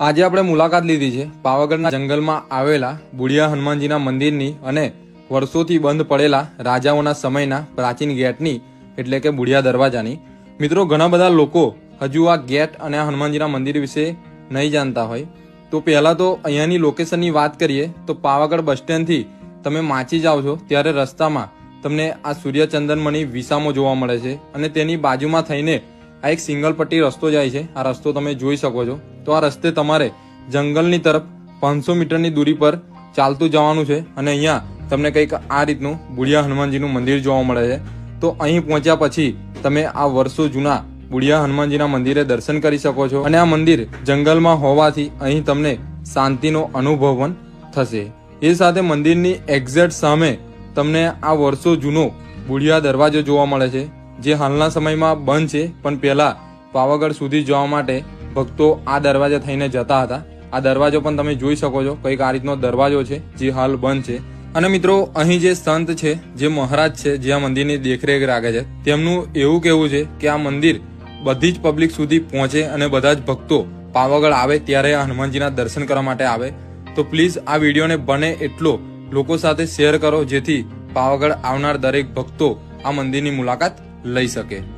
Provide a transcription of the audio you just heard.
આજે આપણે મુલાકાત લીધી છે પાવાગઢના જંગલમાં આવેલા બુડિયા હનુમાનજીના મંદિરની અને વર્ષોથી બંધ પડેલા રાજાઓના સમયના પ્રાચીન ગેટની, એટલે કે બુડિયા દરવાજાની. મિત્રો, ઘણા બધા લોકો હજુ આ ગેટ અને આ હનુમાનજીના મંદિર વિશે નહીં જાણતા હોય. તો પહેલાં તો અહીંયાની લોકેશનની વાત કરીએ, તો પાવાગઢ બસ સ્ટેન્ડથી તમે માચી જાઓ છો, ત્યારે રસ્તામાં તમને આ સૂર્યચંદનમણી વિસામો જોવા મળે છે અને તેની બાજુમાં થઈને આ એક સિંગલ પટ્ટી રસ્તો જાય છે. આ રસ્તો તમે જોઈ શકો છો. તો આ રસ્તે તમારે જંગલની તરફ પાંચસો મીટરની દૂરી પર ચાલતું જવાનું છે અને અહીંયા તમને કંઈક આ રીતનું બુડિયા હનુમાનજીનું મંદિર જોવા મળે છે. તો અહીં પહોંચ્યા પછી તમે આ વર્ષો જૂના બુડિયા હનુમાનજીના મંદિરે દર્શન કરી શકો છો અને આ મંદિર જંગલમાં હોવાથી અહીં તમને શાંતિનો અનુભવ પણ થશે. એ સાથે મંદિરની એક્ઝેક્ટ સામે તમને આ વર્ષો જૂનો બુડિયા દરવાજો જોવા મળે છે, જે હાલના સમયમાં બંધ છે, પણ પહેલા પાવાગઢ સુધી જવા માટે ભક્તો આ દરવાજા થઈને જતા હતા. આ દરવાજો પણ તમે જોઈ શકો છો. કંઈક આ રીતનો દરવાજો છે, જે હાલ બંધ છે. અને મિત્રો, અહીં જે સંત છે, જે મહારાજ છે, જે આ મંદિરની દેખરેખ રાખે છે, તેમનું એવું કહેવું છે કે આ મંદિર બધી જ પબ્લિક સુધી પહોંચે અને બધા જ ભક્તો પાવાગઢ આવે ત્યારે હનુમાનજીના દર્શન કરવા માટે આવે. તો પ્લીઝ આ વિડીયોને બને એટલો લોકો સાથે શેર કરો, જેથી પાવાગઢ આવનાર દરેક ભક્તો આ મંદિરની મુલાકાત લઈ શકે.